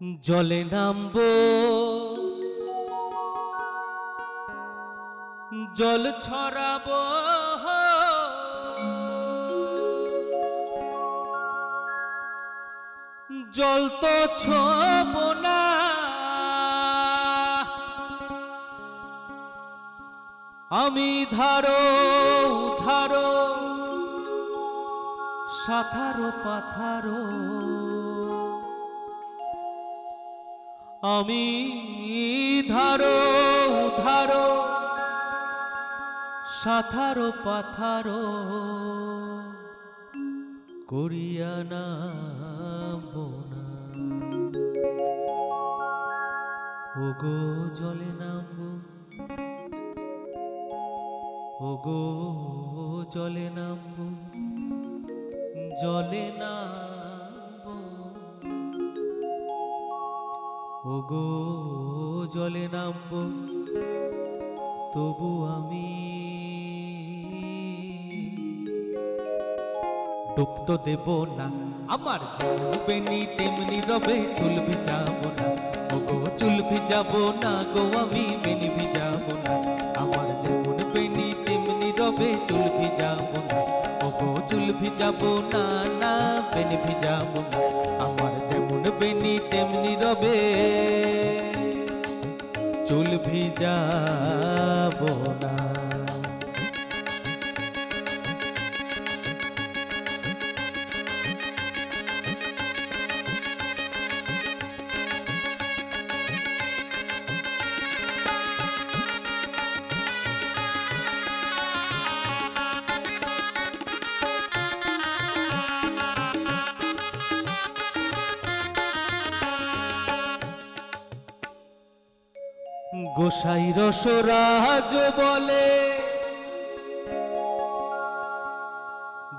জলে নামব। জল ছড়াবো। জল তো ছোব না। আমি ধারো ধারো সাথারো পাথারো। আমি ধারো ধারো সাথারো পাথারো করিয়া না। বোনা ওগো জলে নামবো, ওগো জলে নামবো জলে নামবো ওগো, জলে নামবো, তবু আমি ডুব তো দেব না। আমার যেমন বেনি তেমনি রবে, চুল ভিজাবো না। ওগো, চুল ভিজাবো না গো, আমি বেনি ভিজাবো না। আমার যেমন বেনি তেমনি রবে, চুল ভিজাবো না। ওগো, চুল ভিজাবো না না, বেনি ভিজাবো না। যেমন বেনি তেমনি রবে। চুল ভিজাবো না। গোসাই রসরাজ বলে।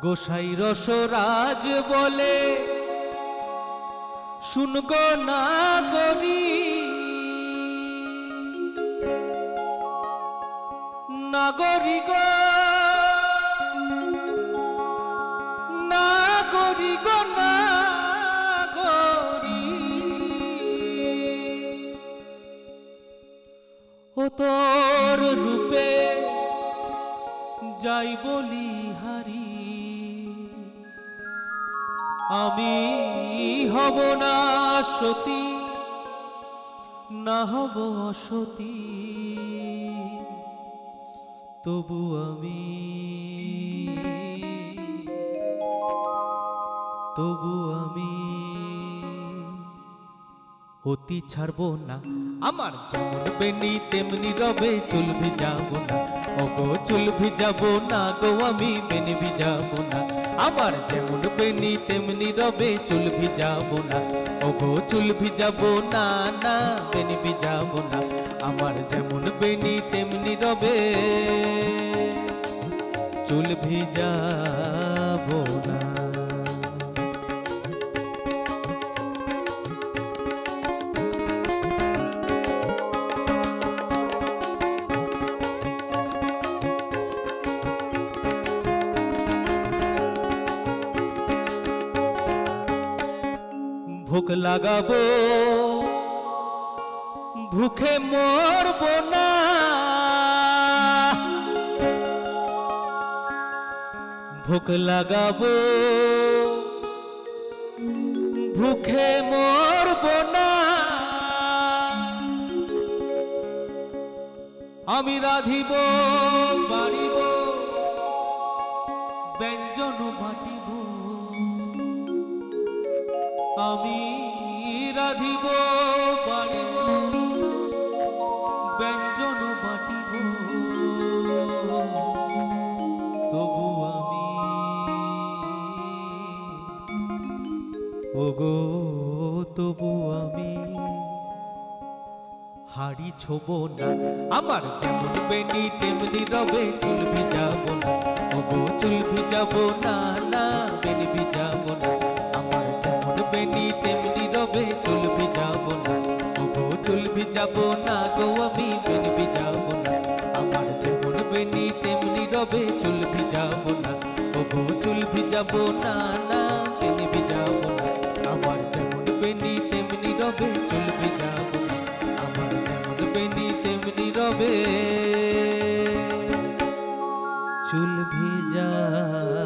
গোসাই রসরাজ বলে শুনগ না গরি নাগরি যাই বলি হারি, আমি হব না সতী, না হব অসতী, তবু আমি তবু আমি অতি ছাড়বো না। আমার যেমন বেনি তেমনি রবে চুল ভিজাবো না। ওগো চুল ভিজাবো না গো, আমি বেন ভিজাবো না। আমার যেমন বেনি তেমনি রবে চুল ভিজাবো না। ওগো চুল ভিজাবো না না বেন ভিজাবো না। আমার যেমন বেনি তেমনি রবে চুল ভিজাবো না। ভুক লাগাবো, ভুখে মরব না। ভুক লাগাবো, ভুখে মরব না। আমি রাধিব, বাড়িব ব্যঞ্জন বাটিব। ওগো, তবু আমি হাড়ি ছোব না। আমার যেমন বেনি, তেমনি রবে চুল ভিজাবো না। ওগো, চুল ভিজাবো না না, বেনি ভিজাবো না। আমার যেমন বেনি, তেমনি রবে চুল ভিজাবো না। ওগো, চুল ভিজাবো না গো, আমি বেনি ভিজাবো না। আমার যেমন বেনি, তেমনি রবে চুল ভিজাবো না। ওগো, চুল ভিজাবো না না রবে চলবে যাব। আমার যেমন বেনি তেমনি রবে। চুল ভিজাবো না